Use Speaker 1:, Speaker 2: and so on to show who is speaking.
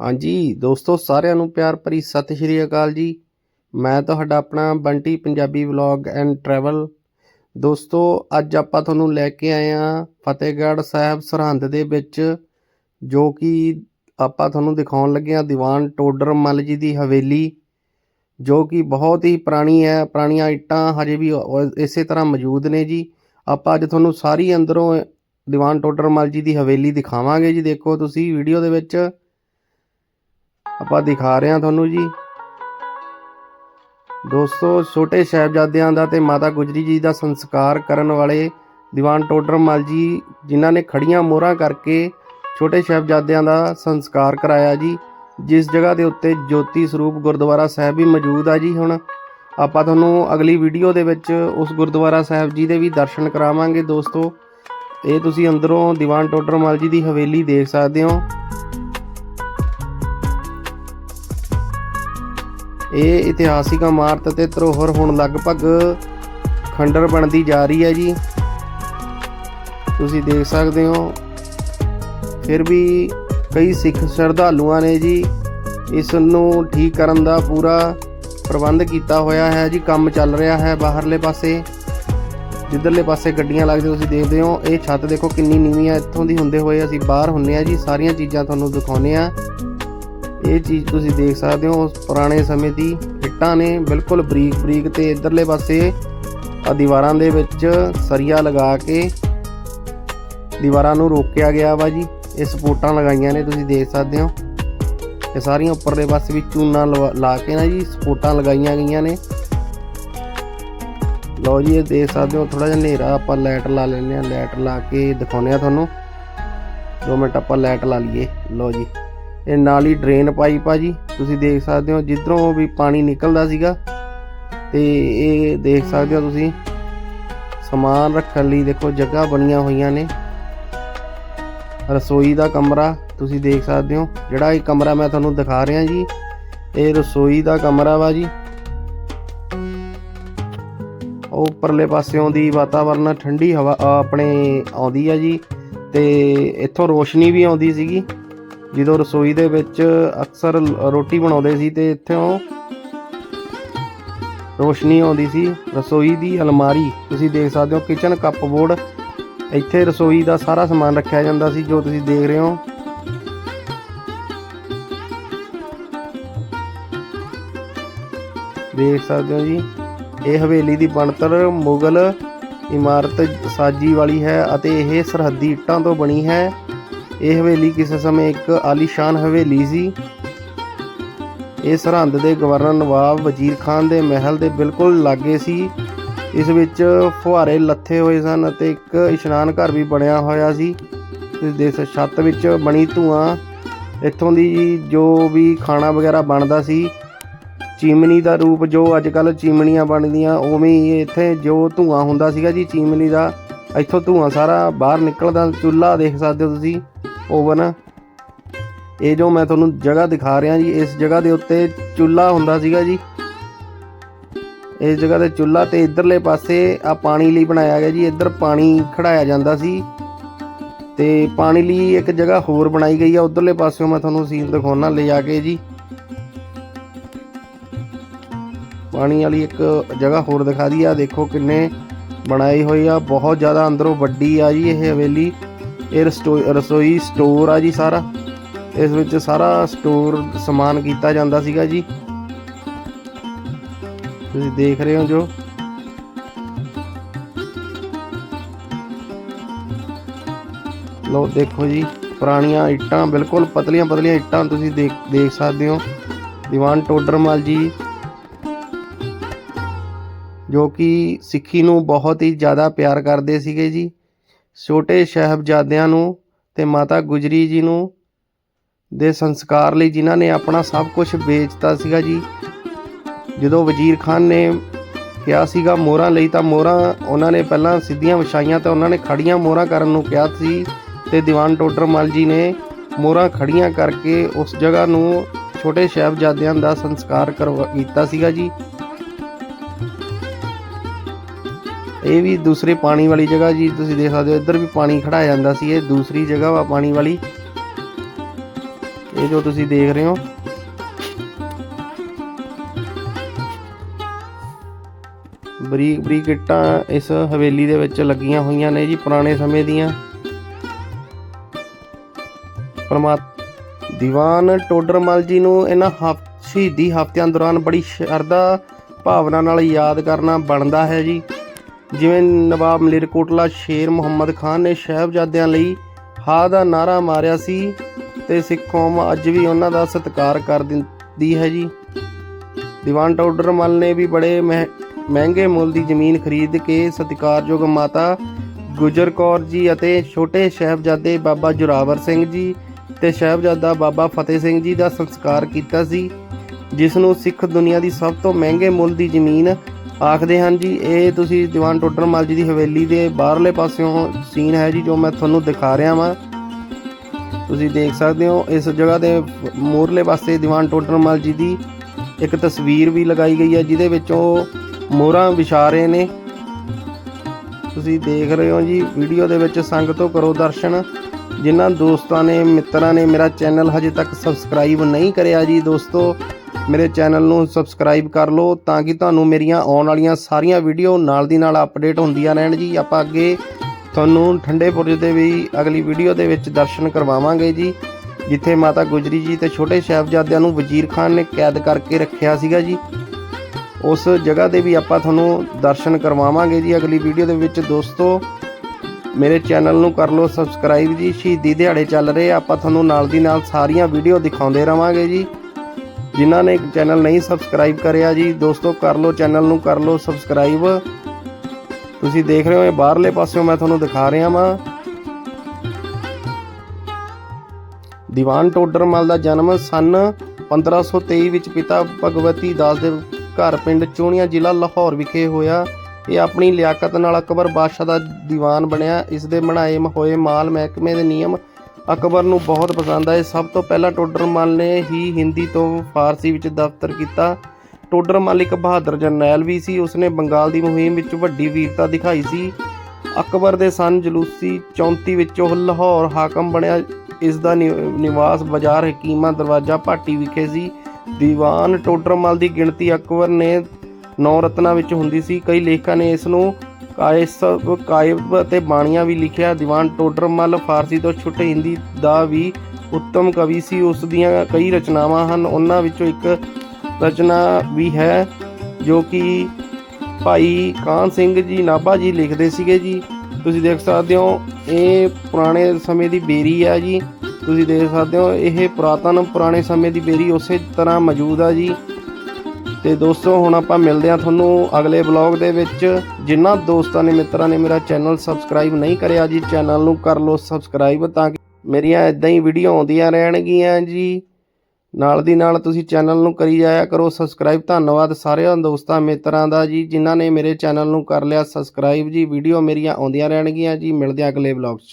Speaker 1: ਹਾਂਜੀ, ਦੋਸਤੋ, ਸਾਰਿਆਂ ਨੂੰ ਪਿਆਰ ਭਰੀ ਸਤਿ ਸ਼੍ਰੀ ਅਕਾਲ ਜੀ। ਮੈਂ ਤੁਹਾਡਾ ਆਪਣਾ Bunty Punjabi vlog and travel. ਦੋਸਤੋ, ਅੱਜ ਆਪਾਂ ਤੁਹਾਨੂੰ ਲੈ ਕੇ ਆਏ ਹਾਂ ਫਤਿਹਗੜ੍ਹ ਸਾਹਿਬ ਸਰਹੰਦ ਦੇ ਵਿੱਚ, ਜੋ ਕਿ ਆਪਾਂ ਤੁਹਾਨੂੰ ਦਿਖਾਉਣ ਲੱਗੇ ਹਾਂ ਦੀਵਾਨ ਟੋਡਰ ਮੱਲ ਜੀ ਦੀ ਹਵੇਲੀ, ਜੋ ਕਿ ਬਹੁਤ ਹੀ ਪੁਰਾਣੀ ਹੈ। ਪੁਰਾਣੀਆਂ ਇੱਟਾਂ ਹਜੇ ਵੀ ਇਸੇ ਤਰ੍ਹਾਂ ਮੌਜੂਦ ਨੇ ਜੀ। ਆਪਾਂ ਅੱਜ ਤੁਹਾਨੂੰ ਸਾਰੀ ਅੰਦਰੋਂ ਦੀਵਾਨ ਟੋਡਰ ਮੱਲ ਜੀ ਦੀ ਹਵੇਲੀ ਦਿਖਾਵਾਂਗੇ ਜੀ। ਦੇਖੋ ਤੁਸੀਂ ਵੀਡੀਓ ਦੇ ਵਿੱਚ ਆਪਾਂ ਦਿਖਾ ਰਹੇ ਹਾਂ ਤੁਹਾਨੂੰ ਜੀ। ਦੋਸਤੋ, ਛੋਟੇ ਸਾਹਿਬਜ਼ਾਦਿਆਂ ਦਾ ਤੇ ਮਾਤਾ ਗੁਜਰੀ ਜੀ ਦਾ ਸੰਸਕਾਰ ਕਰਨ ਵਾਲੇ ਦੀਵਾਨ ਟੋਡਰ ਮੱਲ ਜੀ, ਜਿਨ੍ਹਾਂ ਨੇ ਖੜੀਆਂ ਮੋਹਰਾਂ ਕਰਕੇ ਛੋਟੇ ਸਾਹਿਬਜ਼ਾਦਿਆਂ ਦਾ ਸੰਸਕਾਰ ਕਰਾਇਆ ਜੀ। ਜਿਸ ਜਗ੍ਹਾ ਦੇ ਉੱਤੇ ਜੋਤੀ ਸਰੂਪ ਗੁਰਦੁਆਰਾ ਸਾਹਿਬ ਵੀ ਮੌਜੂਦ ਆ ਜੀ ਹੁਣ। ਆਪਾਂ ਤੁਹਾਨੂੰ ਅਗਲੀ ਵੀਡੀਓ ਦੇ ਵਿੱਚ ਉਸ ਗੁਰਦੁਆਰਾ ਸਾਹਿਬ ਜੀ ਦੇ ਵੀ ਦਰਸ਼ਨ ਕਰਾਵਾਂਗੇ ਦੋਸਤੋ। ਇਹ ਤੁਸੀਂ ਅੰਦਰੋਂ ਦੀਵਾਨ ਟੋਡਰ ਮੱਲ ਜੀ ਦੀ ਹਵੇਲੀ ਦੇਖ ਸਕਦੇ ਹੋ। ਇਹ ਇਤਿਹਾਸਿਕ ਇਮਾਰਤ ਅਤੇ ਧਰੋਹਰ ਹੁਣ ਲਗਭਗ ਖੰਡਰ ਬਣਦੀ ਜਾ ਰਹੀ ਹੈ ਜੀ। ਤੁਸੀਂ ਦੇਖ ਸਕਦੇ ਹੋ। ਫਿਰ ਵੀ ਕਈ ਸਿੱਖ ਸ਼ਰਧਾਲੂਆਂ ਨੇ ਜੀ ਇਸ ਨੂੰ ਠੀਕ ਕਰਨ ਦਾ ਪੂਰਾ ਪ੍ਰਬੰਧ ਕੀਤਾ ਹੋਇਆ ਹੈ ਜੀ। ਕੰਮ ਚੱਲ ਰਿਹਾ ਹੈ ਬਾਹਰਲੇ ਪਾਸੇ। ਜਿੱਧਰਲੇ ਪਾਸੇ ਗੱਡੀਆਂ ਲੱਗਦੇ ਤੁਸੀਂ ਦੇਖਦੇ ਹੋ। ਇਹ ਛੱਤ ਦੇਖੋ ਕਿੰਨੀ ਨੀਵੀਂ ਆ ਇੱਥੋਂ ਦੀ ਹੁੰਦੇ ਹੋਏ ਅਸੀਂ ਬਾਹਰ ਹੁੰਨੇ ਆ ਜੀ। ਸਾਰੀਆਂ ਚੀਜ਼ਾਂ ਤੁਹਾਨੂੰ ਦਿਖਾਉਨੇ ਆ ਇਹ ਚੀਜ਼ ਤੁਸੀਂ ਦੇਖ ਸਕਦੇ ਹੋ ਪੁਰਾਣੇ ਸਮੇਂ ਦੀ ਇੱਟਾਂ ਨੇ ਬਿਲਕੁਲ ਬਰੀਕ ਬਰੀਕ ਤੇ ਇਧਰਲੇ ਪਾਸੇ ਆ ਦੀਵਾਰਾਂ ਦੇ ਵਿੱਚ ਸਰੀਆ ਲਗਾ ਕੇ ਦੀਵਾਰਾਂ ਨੂੰ ਰੋਕਿਆ ਗਿਆ ਵਾ ਜੀ। ਇਹ ਸਪੋਰਟਾਂ ਲਗਾਈਆਂ ਨੇ, ਤੁਸੀਂ ਦੇਖ ਸਕਦੇ ਹੋ। ਇਹ ਸਾਰੀਆਂ ਉੱਪਰਲੇ ਪਾਸੇ ਵੀ ਚੂਨਾ ਲਵਾ- ਲਾ ਕੇ ਨਾ ਜੀ ਸਪੋਰਟਾਂ ਲਗਾਈਆਂ ਗਈਆਂ ਨੇ। ਲਓ ਜੀ, ਇਹ ਦੇਖ ਸਕਦੇ ਹੋ ਥੋੜਾ ਜਿਹਾ ਹਨੇਰਾ ਆਪਾਂ ਲਾਈਟ ਲਾ ਲੈਂਦੇ ਆ ਲਾਈਟ ਲਾ ਕੇ ਦਿਖਾਉਂਦੇ ਆ ਤੁਹਾਨੂੰ। 2 ਮਿੰਟ ਆਪਾਂ ਲਾਈਟ ਲਾ ਲਈਏ। ਲਓ ਜੀ। ਇਹ ਨਾਲ ਹੀ ਡਰੇਨ ਪਾਈਪ ਆ ਜੀ ਤੁਸੀਂ ਦੇਖ ਸਕਦੇ ਹੋ ਜਿੱਧਰੋਂ ਵੀ ਪਾਣੀ ਨਿਕਲਦਾ ਸੀਗਾ। ਤੇ ਇਹ ਦੇਖ ਸਕਦੇ ਹੋ ਤੁਸੀਂ, ਸਮਾਨ ਰੱਖਣ ਲਈ ਦੇਖੋ ਜਗ੍ਹਾ ਬਣੀਆਂ ਹੋਈਆਂ ਨੇ। ਰਸੋਈ ਦਾ ਕਮਰਾ, ਤੁਸੀਂ ਦੇਖ ਸਕਦੇ ਹੋ, ਜਿਹੜਾ ਇਹ ਕਮਰਾ ਮੈਂ ਤੁਹਾਨੂੰ ਦਿਖਾ ਰਿਹਾ ਜੀ, ਇਹ ਰਸੋਈ ਦਾ ਕਮਰਾ ਵਾ ਜੀ। ਉਹ ਉੱਪਰਲੇ ਪਾਸਿਓਂ ਦੀ ਵਾਤਾਵਰਨ ਠੰਡੀ ਹਵਾ ਆਪਣੇ ਆਉਂਦੀ ਆ ਜੀ, ਤੇ ਇੱਥੋਂ ਰੋਸ਼ਨੀ ਵੀ ਆਉਂਦੀ ਸੀਗੀ। ਜਦੋਂ ਰਸੋਈ ਦੇ ਵਿੱਚ ਅਕਸਰ ਰੋਟੀ ਬਣਾਉਂਦੇ ਸੀ ਤੇ ਇੱਥੋਂ ਰੋਸ਼ਨੀ ਆਉਂਦੀ ਸੀ, ਰਸੋਈ ਦੀ ਅਲਮਾਰੀ, ਤੁਸੀਂ ਦੇਖ ਸਕਦੇ ਹੋ ਕਿਚਨ ਕੱਪਬੋਰਡ ਇੱਥੇ ਰਸੋਈ ਦਾ ਸਾਰਾ ਸਮਾਨ ਰੱਖਿਆ ਜਾਂਦਾ ਸੀ ਜੋ ਤੁਸੀਂ ਦੇਖ ਰਹੇ ਹੋ। ਦੇਖ ਸਕਦੇ ਹੋ ਜੀ, ਇਹ ਹਵੇਲੀ ਦੀ ਬਣਤਰ ਮੁਗਲ ਇਮਾਰਤ ਸਾਜੀ ਵਾਲੀ ਹੈ ਅਤੇ ਇਹ ਸਰਹੱਦੀ ਇੱਟਾਂ ਤੋਂ ਬਣੀ ਹੈ। ਇਹ ਹਵੇਲੀ ਕਿਸੇ ਸਮੇਂ ਇੱਕ ਆਲੀਸ਼ਾਨ ਹਵੇਲੀ ਸੀ। ਇਹ ਸਰਹੰਦ ਦੇ ਗਵਰਨਰ ਨਵਾਬ ਵਜ਼ੀਰ ਖਾਨ ਦੇ ਮਹਿਲ ਦੇ ਬਿਲਕੁਲ ਲਾਗੇ ਸੀ। ਇਸ ਵਿੱਚ ਫੁਹਾਰੇ ਲੱਥੇ ਹੋਏ ਸਨ ਅਤੇ ਇੱਕ ਇਸ਼ਨਾਨ ਘਰ ਵੀ ਬਣਿਆ ਹੋਇਆ ਸੀ। ਇਸ ਦੇਖ ਛੱਤ ਵਿੱਚ ਬਣੀ ਧੂਆਂ, ਇੱਥੋਂ ਦੀ ਜੋ ਵੀ ਖਾਣਾ ਵਗੈਰਾ ਬਣਦਾ ਸੀ, ਚਿਮਨੀ ਦਾ ਰੂਪ ਜੋ ਅੱਜ ਕੱਲ ਚਿਮਨੀਆਂ ਬਣਦੀਆਂ, ਉਵੇਂ ਹੀ ਇੱਥੇ ਜੋ ਧੂਆਂ ਹੁੰਦਾ ਸੀਗਾ ਜੀ ਚਿਮਨੀ ਦਾ, ਇੱਥੋਂ ਧੂਆਂ ਸਾਰਾ ਬਾਹਰ ਨਿਕਲਦਾ, ਚੁੱਲ੍ਹਾ ਦੇਖ ਸਕਦੇ ਹੋ ਤੁਸੀਂ। ਓਵਨ ਇਹ ਜੋ ਮੈਂ ਤੁਹਾਨੂੰ ਜਗ੍ਹਾ ਦਿਖਾ ਰਿਹਾ ਜੀ, ਇਸ ਜਗ੍ਹਾ ਦੇ ਉੱਤੇ ਚੁੱਲ੍ਹਾ ਹੁੰਦਾ ਸੀਗਾ ਜੀ। ਇਸ ਜਗ੍ਹਾ ਤੇ ਚੁੱਲ੍ਹਾ ਤੇ ਇਧਰਲੇ ਪਾਸੇ ਆ ਪਾਣੀ ਲਈ ਬਣਾਇਆ ਗਿਆ ਜੀ, ਇੱਧਰ ਪਾਣੀ ਖੜਾਇਆ ਜਾਂਦਾ ਸੀ। ਤੇ ਪਾਣੀ ਲਈ ਇੱਕ ਜਗ੍ਹਾ ਹੋਰ ਬਣਾਈ ਗਈ ਆ, ਉਧਰਲੇ ਪਾਸਿਓਂ ਮੈਂ ਤੁਹਾਨੂੰ ਸੀਨ ਦਿਖਾਉਣਾ, ਲੈ ਜਾ ਕੇ ਜੀ। ਪਾਣੀ ਵਾਲੀ ਇੱਕ ਜਗ੍ਹਾ ਹੋਰ ਦਿਖਾ ਦੀ ਆ ਦੇਖੋ ਕਿੰਨੇ ਬਣਾਈ ਹੋਈ ਆ, ਬਹੁਤ ਜ਼ਿਆਦਾ ਅੰਦਰੋਂ ਵੱਡੀ ਆ ਜੀ ਇਹ ਹਵੇਲੀ। ਇਹ ਰਸਟੋ- ਰਸੋਈ ਸਟੋਰ ਆ ਜੀ ਸਾਰਾ। ਇਸ ਵਿੱਚ ਸਾਰਾ ਸਟੋਰ ਸਮਾਨ ਕੀਤਾ ਜਾਂਦਾ ਸੀਗਾ ਜੀ। ਤੁਸੀਂ ਦੇਖ ਰਹੇ ਹੋ ਜੋ। ਲੋ ਦੇਖੋ ਜੀ, ਪੁਰਾਣੀਆਂ ਇੱਟਾਂ, ਬਿਲਕੁਲ ਪਤਲੀਆਂ ਪਤਲੀਆਂ ਇੱਟਾਂ ਤੁਸੀਂ ਦੇਖ ਦੇਖ ਸਕਦੇ ਹੋ। ਦੀਵਾਨ ਟੋਡਰਮਲ ਜੀ, ਜੋ ਕਿ ਸਿੱਖੀ ਨੂੰ ਬਹੁਤ ਹੀ ਜ਼ਿਆਦਾ ਪਿਆਰ ਕਰਦੇ ਸੀਗੇ ਜੀ। ਛੋਟੇ ਸਾਹਿਬਜ਼ਾਦਿਆਂ ਨੂੰ ਅਤੇ ਮਾਤਾ ਗੁਜਰੀ ਜੀ ਨੂੰ ਦੇ ਸੰਸਕਾਰ ਲਈ ਜਿਨ੍ਹਾਂ ਨੇ ਆਪਣਾ ਸਭ ਕੁਝ ਵੇਚਤਾ ਸੀਗਾ ਜੀ। ਜਦੋਂ ਵਜ਼ੀਰ ਖਾਨ ਨੇ ਕਿਹਾ ਸੀਗਾ ਮੋਹਰਾਂ ਲਈ ਤਾਂ ਮੋਹਰਾਂ ਉਹਨਾਂ ਨੇ ਪਹਿਲਾਂ ਸਿੱਧੀਆਂ ਵਿਛਾਈਆਂ ਤਾਂ ਉਹਨਾਂ ਨੇ ਖੜੀਆਂ ਮੋਹਰਾਂ ਕਰਨ ਨੂੰ ਕਿਹਾ ਸੀ ਤੇ ਦੀਵਾਨ ਟੋਡਰਮਲ ਜੀ ਨੇ ਮੋਹਰਾਂ ਖੜੀਆਂ ਕਰਕੇ ਉਸ ਜਗ੍ਹਾ ਨੂੰ ਛੋਟੇ ਸਾਹਿਬਜ਼ਾਦਿਆਂ ਦਾ ਸੰਸਕਾਰ ਕਰਵਾ, ਕੀਤਾ ਸੀਗਾ ਜੀ। ਇਹ ਵੀ ਦੂਸਰੇ ਪਾਣੀ ਵਾਲੀ ਜਗ੍ਹਾ ਜੀ, ਤੁਸੀਂ ਦੇਖ ਸਕਦੇ ਹੋ, ਇੱਧਰ ਵੀ ਪਾਣੀ ਖੜਾਇਆ ਜਾਂਦਾ ਸੀ, ਇਹ ਦੂਸਰੀ ਜਗ੍ਹਾ ਵਾ ਪਾਣੀ ਵਾਲੀ। ਇਹ ਜੋ ਤੁਸੀਂ ਦੇਖ ਰਹੇ ਹੋ। ਬਰੀਕ ਬਰੀਕ ਇੱਟਾਂ ਇਸ ਹਵੇਲੀ ਦੇ ਵਿੱਚ ਲੱਗੀਆਂ ਹੋਈਆਂ ਨੇ ਜੀ ਪੁਰਾਣੇ ਸਮੇਂ ਦੀਆਂ। ਪਰਮਾ ਦੀਵਾਨ ਟੋਡਰਮਲ ਜੀ ਨੂੰ ਇਹਨਾਂ ਹਫ ਸ਼ਹੀਦੀ ਹਫ਼ਤਿਆਂ ਦੌਰਾਨ ਬੜੀ ਸ਼ਰਧਾ ਭਾਵਨਾ ਨਾਲ ਯਾਦ ਕਰਨਾ ਬਣਦਾ ਹੈ ਜੀ। ਜਿਵੇਂ ਨਵਾਬ ਮਲੇਰਕੋਟਲਾ ਸ਼ੇਰ ਮੁਹੰਮਦ ਖਾਨ ਨੇ ਸ਼ਹਿਬਜ਼ਾਦਿਆਂ ਲਈ ਹਾ ਦਾ ਨਾਰਾ ਮਾਰਿਆ ਸੀ ਤੇ ਸਿੱਖ ਕੌਮ ਅੱਜ ਵੀ ਉਹਨਾਂ ਦਾ ਸਤਿਕਾਰ ਕਰ ਦਿੰਦੀ ਹੈ ਜੀ। ਦੀਵਾਨ ਟੋਡਰਮਲ ਨੇ ਵੀ ਬੜੇ ਮਹਿ- ਮਹਿੰਗੇ ਮੁੱਲ ਦੀ ਜ਼ਮੀਨ ਖਰੀਦ ਕੇ ਸਤਿਕਾਰਯੋਗ ਮਾਤਾ ਗੁਜਰ ਕੌਰ ਜੀ ਅਤੇ ਛੋਟੇ ਸਾਹਿਬਜ਼ਾਦੇ ਬਾਬਾ ਜੁਰਾਵਰ ਸਿੰਘ ਜੀ ਤੇ ਸਾਹਿਬਜ਼ਾਦਾ ਬਾਬਾ ਫਤਿਹ ਸਿੰਘ ਜੀ ਦਾ ਸੰਸਕਾਰ ਕੀਤਾ ਸੀ, ਜਿਸ ਨੂੰ ਸਿੱਖ ਦੁਨੀਆ ਦੀ ਸਭ ਤੋਂ ਮਹਿੰਗੇ ਮੁੱਲ ਦੀ ਜ਼ਮੀਨ ਆਖਦੇ ਹਨ ਜੀ, ਇਹ ਤੁਸੀਂ ਦੀਵਾਨ ਟੋਡਰ ਮੱਲ ਜੀ ਦੀ ਹਵੇਲੀ ਦੇ ਬਾਹਰਲੇ ਪਾਸਿਓਂ ਸੀਨ ਹੈ ਜੀ, ਜੋ ਮੈਂ ਤੁਹਾਨੂੰ ਦਿਖਾ ਰਿਹਾ ਵਾਂ। ਤੁਸੀਂ ਦੇਖ ਸਕਦੇ ਹੋ, ਇਸ ਜਗ੍ਹਾ ਦੇ ਮੂਰਲੇ ਪਾਸੇ ਦੀਵਾਨ ਟੋਡਰ ਟੋਡਰਮਲ ਜੀ ਦੀ ਇੱਕ ਤਸਵੀਰ ਵੀ ਲਗਾਈ ਗਈ ਹੈ, ਜਿਹਦੇ ਵਿੱਚ ਉਹ ਮੋਹਰਾਂ ਵਿਛਾ ਰਹੇ ਨੇ। ਤੁਸੀਂ ਦੇਖ ਰਹੇ ਹੋ ਜੀ, ਵੀਡੀਓ ਦੇ ਵਿੱਚ ਸੰਗਤੋਂ ਕਰੋ ਦਰਸ਼ਨ। ਜਿਨ੍ਹਾਂ ਦੋਸਤਾਂ ਨੇ, ਮਿੱਤਰਾਂ ਨੇ ਮੇਰਾ ਚੈਨਲ ਹਜੇ ਤੱਕ ਸਬਸਕ੍ਰਾਈਬ ਨਹੀਂ ਕਰਿਆ ਜੀ, ਦੋਸਤੋ ਮੇਰੇ ਚੈਨਲ ਨੂੰ ਸਬਸਕ੍ਰਾਈਬ ਕਰ ਲਓ ਤਾਂ ਕਿ ਤੁਹਾਨੂੰ ਮੇਰੀਆਂ ਆਉਣ ਵਾਲੀਆਂ ਸਾਰੀਆਂ ਵੀਡੀਓ ਨਾਲ ਦੀ ਨਾਲ ਅਪਡੇਟ ਹੁੰਦੀਆਂ ਰਹਿਣ ਜੀ। ਆਪਾਂ ਅੱਗੇ ਤੁਹਾਨੂੰ ਠੰਡੇ ਬੁਰਜ ਦੇ ਵੀ ਅਗਲੀ ਵੀਡੀਓ ਦੇ ਵਿੱਚ ਦਰਸ਼ਨ ਕਰਵਾਵਾਂਗੇ ਜੀ, ਜਿੱਥੇ ਮਾਤਾ ਗੁਜਰੀ ਜੀ ਤੇ ਛੋਟੇ ਸਾਹਿਬਜ਼ਾਦਿਆਂ ਨੂੰ ਵਜ਼ੀਰ ਖਾਨ ਨੇ ਕੈਦ ਕਰਕੇ ਰੱਖਿਆ ਸੀਗਾ ਜੀ। ਉਸ ਜਗ੍ਹਾ ਦੇ ਵੀ ਆਪਾਂ ਤੁਹਾਨੂੰ ਦਰਸ਼ਨ ਕਰਵਾਵਾਂਗੇ ਜੀ ਅਗਲੀ ਵੀਡੀਓ ਦੇ ਵਿੱਚ। ਦੋਸਤੋ, ਮੇਰੇ ਚੈਨਲ ਨੂੰ ਕਰ ਲਓ ਸਬਸਕ੍ਰਾਈਬ ਜੀ। ਸ਼ਹੀਦੀ ਦਿਹਾੜੇ ਚੱਲ ਰਹੇ ਆਪਾਂ ਤੁਹਾਨੂੰ ਨਾਲ ਦੀ ਨਾਲ ਸਾਰੀਆਂ ਵੀਡੀਓ ਦਿਖਾਉਂਦੇ ਰਵਾਂਗੇ ਜੀ। ਜਿਨ੍ਹਾਂ ਨੇ ਚੈਨਲ ਨਹੀਂ ਸਬਸਕ੍ਰਾਈਬ ਕਰਿਆ ਜੀ, ਦੋਸਤੋ ਕਰ ਲਓ ਚੈਨਲ ਨੂੰ, ਕਰ ਲਓ ਸਬਸਕ੍ਰਾਈਬ। ਤੁਸੀਂ ਦੇਖ ਰਹੇ ਹੋ ਇਹ ਬਾਹਰਲੇ ਪਾਸਿਓਂ ਮੈਂ ਤੁਹਾਨੂੰ ਦਿਖਾ ਰਿਹਾ ਵਾਂ। ਦੀਵਾਨ ਟੋਡਰਮਲ ਦਾ ਜਨਮ ਸਨ 1523 ਵਿੱਚ ਪਿਤਾ ਭਗਵਤੀ ਦਾਸ ਦੇ ਘਰ ਪਿੰਡ ਚੋਣੀਆਂ ਜ਼ਿਲ੍ਹਾ ਲਾਹੌਰ ਵਿਖੇ ਹੋਇਆ। ਇਹ ਆਪਣੀ ਲਿਆਕਤ ਨਾਲ ਅਕਬਰ ਬਾਦਸ਼ਾਹ ਦਾ ਦੀਵਾਨ ਬਣਿਆ। ਇਸ ਦੇ ਬਣਾਏ ਹੋਏ ਮਾਲ ਮਹਿਕਮੇ ਦੇ ਨਿਯਮ ਅਕਬਰ ਨੂੰ ਬਹੁਤ ਪਸੰਦ ਆਏ। ਸਭ ਤੋਂ ਪਹਿਲਾਂ ਟੋਡਰਮਲ ਨੇ ਹੀ ਹਿੰਦੀ ਤੋਂ ਫਾਰਸੀ ਵਿੱਚ ਦਫ਼ਤਰ ਕੀਤਾ। ਟੋਡਰਮਲ ਇੱਕ ਬਹਾਦਰ ਜਰਨੈਲ ਵੀ ਸੀ। ਉਸਨੇ ਬੰਗਾਲ ਦੀ ਮੁਹਿੰਮ ਵਿੱਚ ਵੱਡੀ ਵੀਰਤਾ ਦਿਖਾਈ ਸੀ। ਅਕਬਰ ਦੇ ਸਨ ਜਲੂਸੀ 34 ਵਿੱਚ ਉਹ ਲਾਹੌਰ ਹਾਕਮ ਬਣਿਆ। ਇਸ ਦਾ ਨਿ- ਨਿਵਾਸ ਬਾਜ਼ਾਰ ਹਕੀਮਾ ਦਰਵਾਜ਼ਾ ਭਾਟੀ ਵਿਖੇ ਸੀ। ਦੀਵਾਨ ਟੋਡਰਮਲ ਦੀ ਗਿਣਤੀ ਅਕਬਰ ਨੇ ਨੌ ਰਤਨਾਂ ਵਿੱਚ ਹੁੰਦੀ ਸੀ। ਕਈ ਲੇਖਕਾਂ ਨੇ ਇਸ ਨੂੰ ਕਾਇਸਬ ਕਾਇਬ ਅਤੇ ਬਾਣੀਆਂ ਵੀ ਲਿਖਿਆ। ਦੀਵਾਨ ਟੋਡਰਮਲ ਫਾਰਸੀ ਤੋਂ ਛੁੱਟੇ ਹਿੰਦੀ ਦਾ ਵੀ ਉੱਤਮ ਕਵੀ ਸੀ। ਉਸ ਦੀਆਂ ਕਈ ਰਚਨਾਵਾਂ ਹਨ। ਉਹਨਾਂ ਵਿੱਚੋਂ ਇੱਕ ਰਚਨਾ ਵੀ ਹੈ, ਜੋ ਕਿ ਭਾਈ ਕਾਨ ਸਿੰਘ ਜੀ ਨਾਭਾ ਜੀ ਲਿਖਦੇ ਸੀਗੇ ਜੀ। ਤੁਸੀਂ ਦੇਖ ਸਕਦੇ ਹੋ, ਇਹ ਪੁਰਾਣੇ ਸਮੇਂ ਦੀ ਬੇਰੀ ਹੈ ਜੀ। ਤੁਸੀਂ ਦੇਖ ਸਕਦੇ ਹੋ, ਇਹ ਪੁਰਾਤਨ ਪੁਰਾਣੇ ਸਮੇਂ ਦੀ ਬੇਰੀ ਉਸੇ ਤਰ੍ਹਾਂ ਮੌਜੂਦ ਆ ਜੀ। ਤੇ ਦੋਸਤੋ, ਹੁਣ ਆਪਾਂ ਮਿਲਦੇ ਹਾਂ ਤੁਹਾਨੂੰ ਅਗਲੇ ਬਲੌਗ ਦੇ ਵਿੱਚ। ਜਿਨ੍ਹਾਂ ਦੋਸਤਾਂ ਨੇ, ਮਿੱਤਰਾਂ ਨੇ ਮੇਰਾ ਚੈਨਲ ਸਬਸਕ੍ਰਾਈਬ ਨਹੀਂ ਕਰਿਆ ਜੀ ਚੈਨਲ ਨੂੰ ਕਰ ਲਓ ਸਬਸਕ੍ਰਾਈਬ ਤਾਂ ਕਿ ਮੇਰੀਆਂ ਇਦਾਂ ਹੀ ਵੀਡੀਓ ਆਉਂਦੀਆਂ ਰਹਿਣਗੀਆਂ ਜੀ। ਨਾਲ ਦੀ ਨਾਲ ਤੁਸੀਂ ਚੈਨਲ ਨੂੰ ਕਰੀ ਜਾਇਆ ਕਰੋ ਸਬਸਕ੍ਰਾਈਬ ਧੰਨਵਾਦ ਸਾਰਿਆਂ ਦੋਸਤਾਂ, ਮਿੱਤਰਾਂ ਦਾ ਜੀ, ਜਿਨ੍ਹਾਂ ਨੇ ਮੇਰੇ ਚੈਨਲ ਨੂੰ ਕਰ ਲਿਆ ਸਬਸਕ੍ਰਾਈਬ ਜੀ। ਵੀਡੀਓ ਮੇਰੀਆਂ ਆਉਂਦੀਆਂ ਰਹਿਣਗੀਆਂ ਜੀ। ਮਿਲਦੇ ਹਾਂ ਅਗਲੇ ਬਲੌਗ 'ਚ।